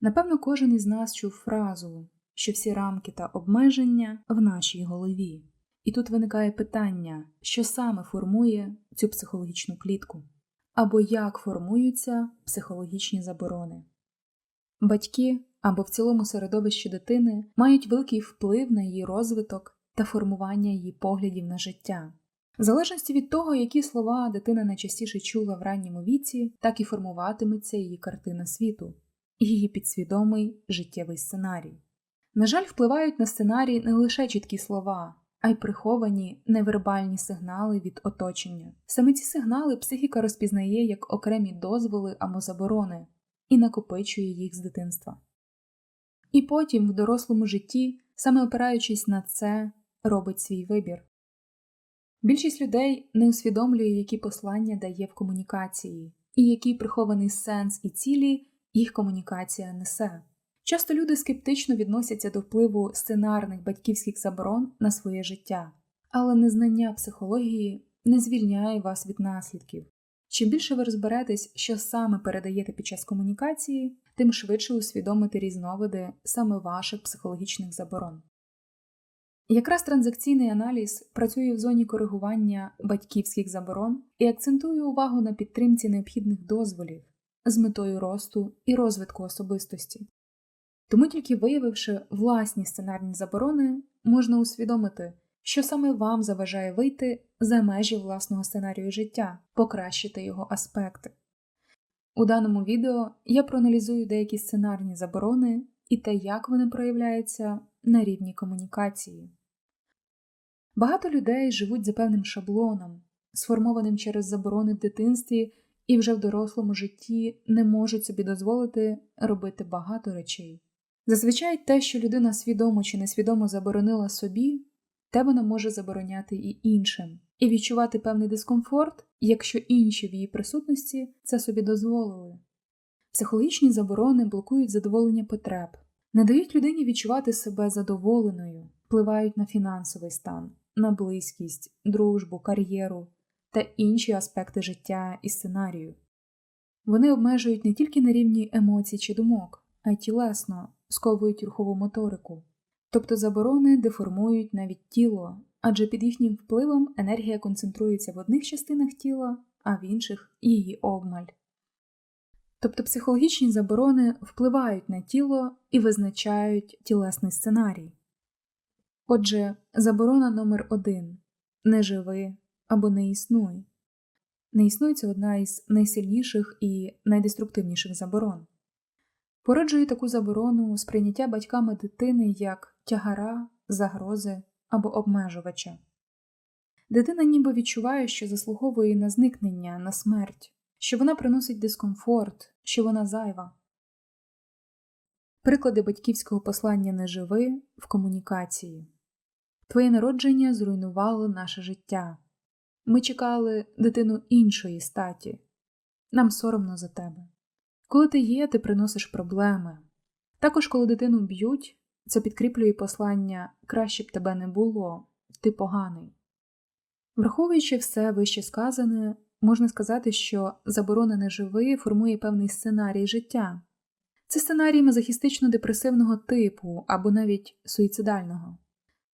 Напевно, кожен із нас чув фразу, що всі рамки та обмеження в нашій голові. І тут виникає питання, що саме формує цю психологічну клітку, або як формуються психологічні заборони. Батьки або в цілому середовище дитини мають великий вплив на її розвиток та формування її поглядів на життя. В залежності від того, які слова дитина найчастіше чула в ранньому віці, так і формуватиметься її картина світу, і її підсвідомий життєвий сценарій. На жаль, впливають на сценарій не лише чіткі слова, а й приховані невербальні сигнали від оточення. Саме ці сигнали психіка розпізнає як окремі дозволи або заборони і накопичує їх з дитинства. І потім в дорослому житті, саме опираючись на це, робить свій вибір. Більшість людей не усвідомлює, які послання дає в комунікації, і який прихований сенс і цілі їх комунікація несе. Часто люди скептично відносяться до впливу сценарних батьківських заборон на своє життя, але незнання психології не звільняє вас від наслідків. Чим більше ви розберетесь, що саме передаєте під час комунікації, тим швидше усвідомите різновиди саме ваших психологічних заборон. Якраз транзакційний аналіз працює в зоні коригування батьківських заборон і акцентує увагу на підтримці необхідних дозволів з метою росту і розвитку особистості. Тому тільки виявивши власні сценарні заборони, можна усвідомити, що саме вам заважає вийти за межі власного сценарію життя, покращити його аспекти. У даному відео я проаналізую деякі сценарні заборони і те, як вони проявляються на рівні комунікації. Багато людей живуть за певним шаблоном, сформованим через заборони в дитинстві і вже в дорослому житті не можуть собі дозволити робити багато речей. Зазвичай те, що людина свідомо чи несвідомо заборонила собі, те вона може забороняти і іншим, і відчувати певний дискомфорт, якщо інші в її присутності це собі дозволили. Психологічні заборони блокують задоволення потреб, не дають людині відчувати себе задоволеною, впливають на фінансовий стан, на близькість, дружбу, кар'єру та інші аспекти життя і сценарію. Вони обмежують не тільки на рівні емоцій чи думок, а й тілесно сковують рухову моторику. Тобто заборони деформують навіть тіло, адже під їхнім впливом енергія концентрується в одних частинах тіла, а в інших її обмаль. Тобто психологічні заборони впливають на тіло і визначають тілесний сценарій. Отже, заборона номер один не живи або не існуй. Не існує це одна із найсильніших і найдеструктивніших заборон. Породжує таку заборону сприйняття батьками дитини як тягара, загрози або обмежувача. Дитина ніби відчуває, що заслуговує на зникнення, на смерть, що вона приносить дискомфорт, що вона зайва. Приклади батьківського послання не живи в комунікації. Твоє народження зруйнувало наше життя. Ми чекали дитину іншої статі. Нам соромно за тебе. Коли ти є, ти приносиш проблеми. Також, коли дитину б'ють, це підкріплює послання краще б тебе не було, ти поганий. Враховуючи все вище сказане, можна сказати, що заборона не живи формує певний сценарій життя. Це сценарій мазохістично-депресивного типу або навіть суїцидального.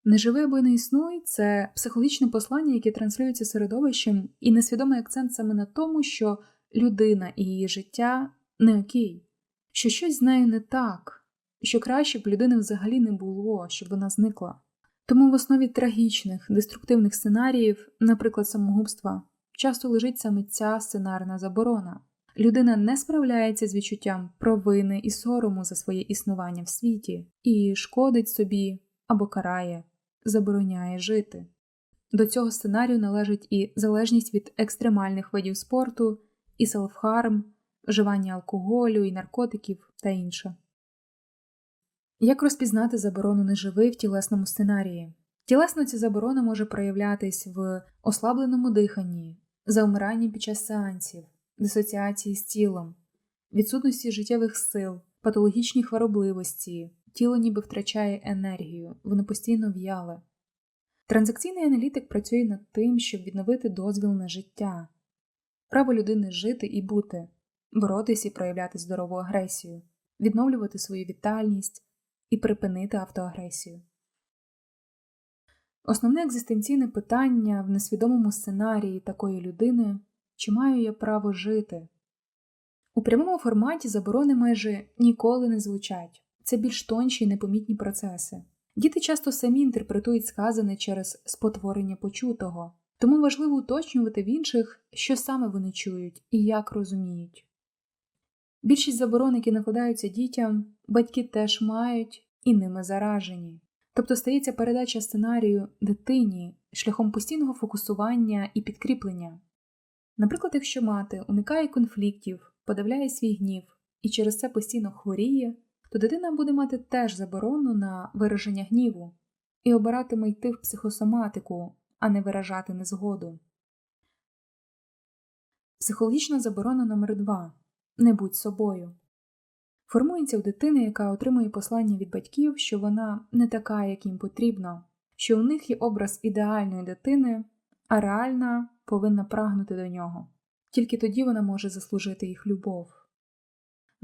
Не живи або не існуй це психологічне послання, яке транслюється середовищем, і несвідомий акцент саме на тому, що людина і її життя не окей, що щось з нею не так, що краще б людини взагалі не було, щоб вона зникла. Тому в основі трагічних, деструктивних сценаріїв, наприклад, самогубства, часто лежить саме ця сценарна заборона. Людина не справляється з відчуттям провини і сорому за своє існування в світі і шкодить собі або карає, забороняє жити. До цього сценарію належить і залежність від екстремальних видів спорту, і селфхарм, вживання алкоголю і наркотиків та інше. Як розпізнати заборону неживи в тілесному сценарії? Тілесно ця заборона може проявлятись в ослабленому диханні, заумиранні під час сеансів, дисоціації з тілом, відсутності життєвих сил, патологічній хворобливості, тіло ніби втрачає енергію, воно постійно в'яле. Транзакційний аналітик працює над тим, щоб відновити дозвіл на життя, право людини жити і бути, боротись і проявляти здорову агресію. відновлювати свою вітальність і припинити автоагресію. Основне екзистенційне питання в несвідомому сценарії такої людини чи маю я право жити? У прямому форматі заборони майже ніколи не звучать це більш тонші і непомітні процеси. Діти часто самі інтерпретують сказане через спотворення почутого, тому важливо уточнювати в інших, що саме вони чують і як розуміють. Більшість заборон, які накладаються дітям, батьки теж мають і ними заражені. Тобто стається передача сценарію дитині шляхом постійного фокусування і підкріплення. Наприклад, якщо мати уникає конфліктів, подавляє свій гнів і через це постійно хворіє, то дитина буде мати теж заборону на вираження гніву і обиратиме йти в психосоматику, а не виражати незгоду. Психологічна заборона номер 2 Не будь собою. Формується в дитини, яка отримує послання від батьків, що вона не така, як їм потрібно, що у них є образ ідеальної дитини, а реальна повинна прагнути до нього. Тільки тоді вона може заслужити їх любов.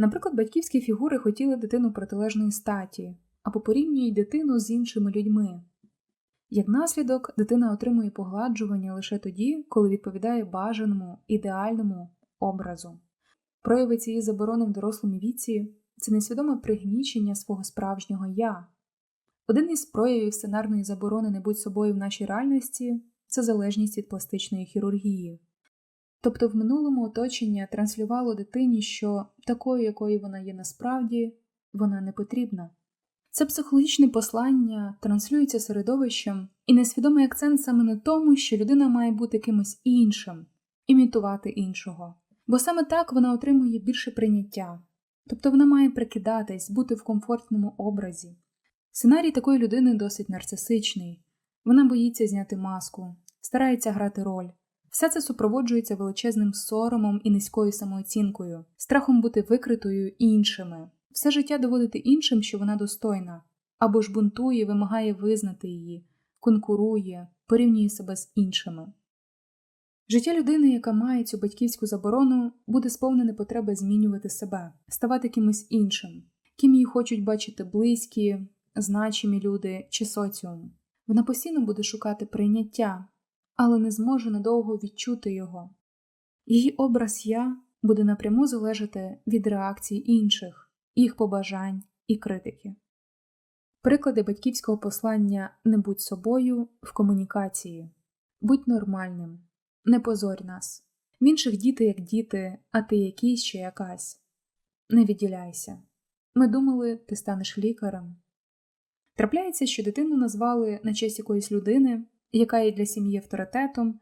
Наприклад, батьківські фігури хотіли дитину протилежної статі або порівнюють дитину з іншими людьми. Як наслідок, дитина отримує погладжування лише тоді, коли відповідає бажаному, ідеальному образу. Прояви цієї заборони в дорослому віці це несвідоме пригнічення свого справжнього я. Один із проявів сценарної заборони не будь собою в нашій реальності це залежність від пластичної хірургії. Тобто в минулому оточення транслювало дитині, що такою, якою вона є насправді, вона не потрібна. Це психологічне послання транслюється середовищем і несвідомий акцент саме на тому, що людина має бути кимось іншим, імітувати іншого, бо саме так вона отримує більше прийняття, тобто вона має прикидатись, бути в комфортному образі. Сценарій такої людини досить нарцисичний, вона боїться зняти маску, старається грати роль. Все це супроводжується величезним соромом і низькою самооцінкою, страхом бути викритою іншими, все життя доводити іншим, що вона достойна, або ж бунтує, вимагає визнати її, конкурує, порівнює себе з іншими. Життя людини, яка має цю батьківську заборону, буде сповнене потреби змінювати себе, ставати кимось іншим, ким її хочуть бачити близькі, значимі люди чи соціум. Вона постійно буде шукати прийняття, але не зможе надовго відчути його. Її образ я буде напряму залежати від реакцій інших, їх побажань і критики. Приклади батьківського послання не будь собою в комунікації, будь нормальним, не позорь нас. В інших діти як діти, а ти якийсь чи якась. Не відділяйся. Ми думали, ти станеш лікарем. Трапляється, що дитину назвали на честь якоїсь людини, яка є для сім'ї авторитетом,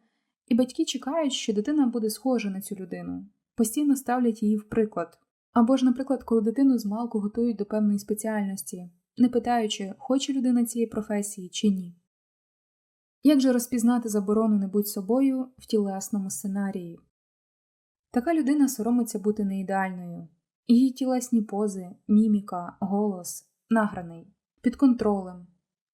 і батьки чекають, що дитина буде схожа на цю людину, постійно ставлять її в приклад. Або ж, наприклад, коли дитину з малку готують до певної спеціальності, не питаючи, хоче людина цієї професії чи ні. Як же розпізнати заборону не будь собою в тілесному сценарії? Така людина соромиться бути неідеальною, її тілесні пози, міміка, голос награний, під контролем.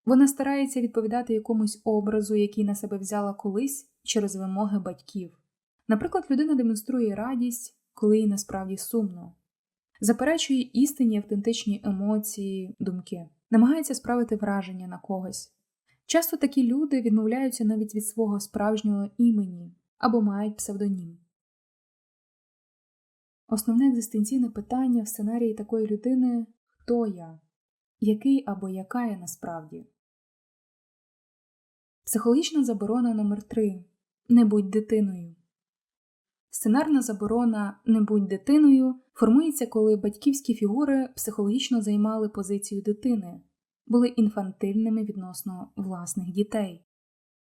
Вона старається відповідати якомусь образу, який на себе взяла колись через вимоги батьків. Наприклад, людина демонструє радість, коли їй насправді сумно, заперечує істинні автентичні емоції, думки, намагається справити враження на когось. Часто такі люди відмовляються навіть від свого справжнього імені або мають псевдонім. Основне екзистенційне питання в сценарії такої людини хто я, який або яка я насправді. Психологічна заборона номер 3 Не будь дитиною. Сценарна заборона Не будь дитиною формується, коли батьківські фігури психологічно займали позицію дитини, були інфантильними відносно власних дітей.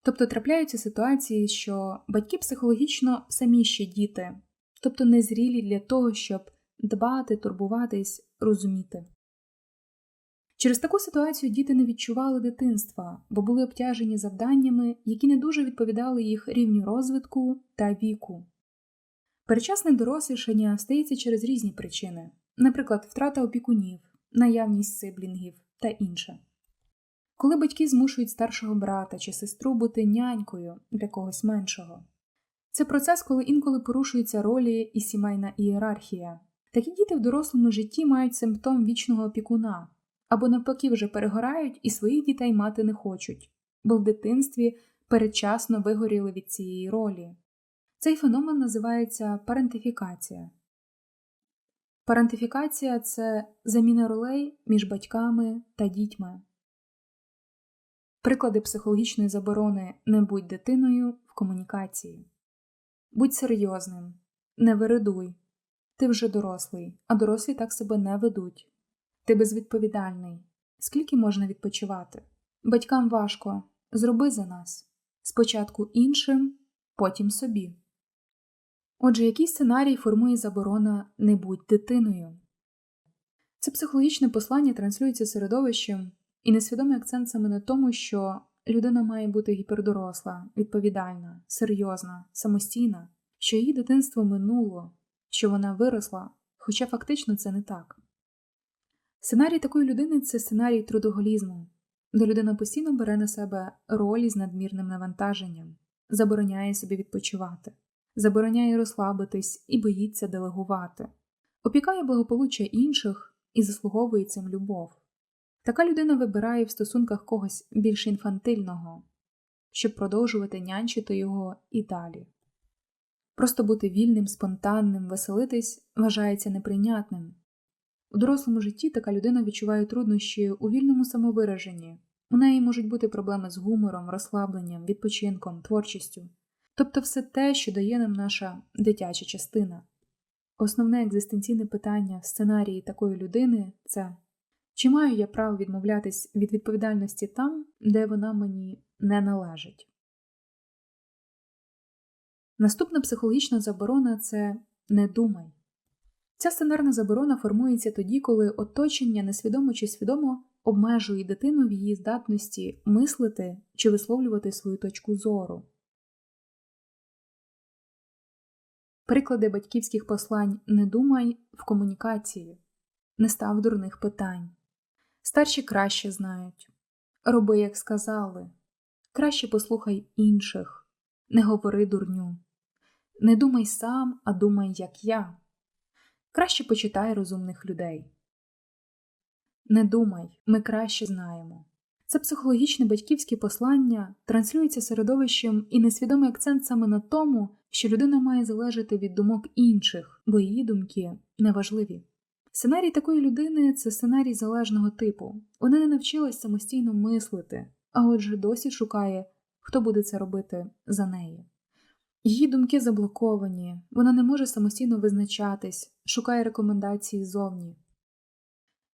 Тобто трапляються ситуації, що батьки психологічно самі ще діти, тобто незрілі для того, щоб дбати, турбуватись, розуміти. Через таку ситуацію діти не відчували дитинства, бо були обтяжені завданнями, які не дуже відповідали їх рівню розвитку та віку. Перечасне дорослішання стається через різні причини, наприклад, втрата опікунів, наявність сиблінгів та інше. Коли батьки змушують старшого брата чи сестру бути нянькою для когось меншого, це процес, коли інколи порушуються ролі і сімейна ієрархія, Такі діти в дорослому житті мають симптом вічного опікуна або навпаки вже перегорають і своїх дітей мати не хочуть, бо в дитинстві передчасно вигоріли від цієї ролі. Цей феномен називається парентифікація. Парентифікація це заміна ролей між батьками та дітьми. Приклади психологічної заборони не будь дитиною в комунікації. Будь серйозним, не виридуй. Ти вже дорослий, а дорослі так себе не ведуть. Ти безвідповідальний. Скільки можна відпочивати? Батькам важко. Зроби за нас. Спочатку іншим, потім собі. Отже, який сценарій формує заборона не будь дитиною? Це психологічне послання транслюється середовищем, і несвідомий акцент саме на тому, що людина має бути гіпердоросла, відповідальна, серйозна, самостійна, що її дитинство минуло, що вона виросла, хоча фактично це не так. Сценарій такої людини це сценарій трудоголізму, де людина постійно бере на себе ролі з надмірним навантаженням, забороняє собі відпочивати, забороняє розслабитись і боїться делегувати, опікає благополуччя інших і заслуговує цим любов. Така людина вибирає в стосунках когось більш інфантильного, щоб продовжувати нянчити його і далі. Просто бути вільним, спонтанним, веселитись вважається неприйнятним. У дорослому житті така людина відчуває труднощі у вільному самовираженні. У неї можуть бути проблеми з гумором, розслабленням, відпочинком, творчістю, тобто все те, що дає нам наша дитяча частина. Основне екзистенційне питання в сценарії такої людини це чи маю я право відмовлятись від відповідальності там, де вона мені не належить. Наступна психологічна заборона це не думай. Ця сценарна заборона формується тоді, коли оточення несвідомо чи свідомо обмежує дитину в її здатності мислити чи висловлювати свою точку зору. Приклади батьківських послань не думай в комунікації, не став дурних питань. Старші краще знають. Роби, як сказали. Краще послухай інших, не говори дурню. Не думай сам, а думай, як я. Краще почитай розумних людей. Не думай, ми краще знаємо. Це психологічне батьківське послання транслюється середовищем і несвідомий акцент саме на тому, що людина має залежати від думок інших, бо її думки неважливі. Сценарій такої людини це сценарій залежного типу. Вона не навчилась самостійно мислити, а отже досі шукає, хто буде це робити за неї. Її думки заблоковані, вона не може самостійно визначатись, шукає рекомендації зовні.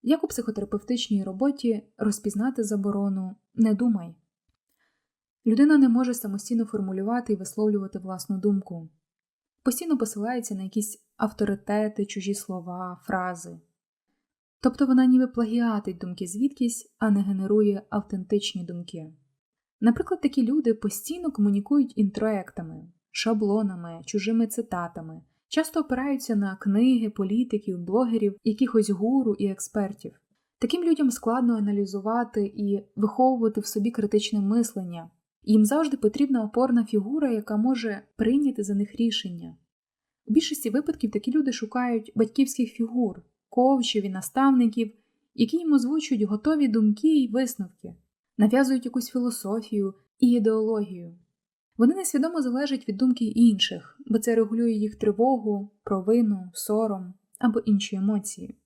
Як у психотерапевтичній роботі розпізнати заборону не думай. Людина не може самостійно формулювати і висловлювати власну думку, постійно посилається на якісь авторитети, чужі слова, фрази. Тобто вона ніби плагіатить думки звідкись, а не генерує автентичні думки. Наприклад, такі люди постійно комунікують інтроектами, шаблонами, чужими цитатами, часто опираються на книги, політиків, блогерів, якихось гуру і експертів. Таким людям складно аналізувати і виховувати в собі критичне мислення, їм завжди потрібна опорна фігура, яка може прийняти за них рішення. У більшості випадків такі люди шукають батьківських фігур, ковчів і наставників, які їм озвучують готові думки й висновки, нав'язують якусь філософію і ідеологію. Вони несвідомо залежать від думки інших, бо це регулює їх тривогу, провину, сором або інші емоції.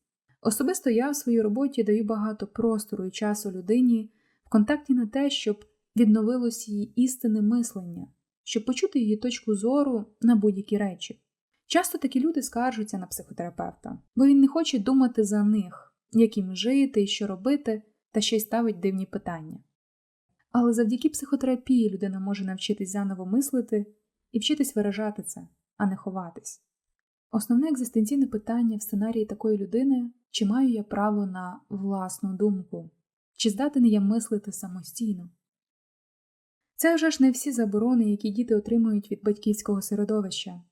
Особисто я в своїй роботі даю багато простору і часу людині в контакті на те, щоб відновилось її істинне мислення, щоб почути її точку зору на будь-які речі. Часто такі люди скаржуться на психотерапевта, бо він не хоче думати за них, як їм жити що робити, та ще й ставить дивні питання. Але завдяки психотерапії людина може навчитись заново мислити і вчитись виражати це, а не ховатись. Основне екзистенційне питання в сценарії такої людини чи маю я право на власну думку, чи здатен я мислити самостійно. Це вже ж не всі заборони, які діти отримують від батьківського середовища.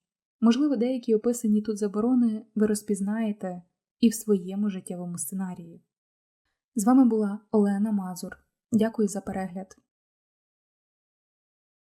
Можливо, деякі описані тут заборони ви розпізнаєте і в своєму життєвому сценарії. З вами була Олена Мазур. Дякую за перегляд.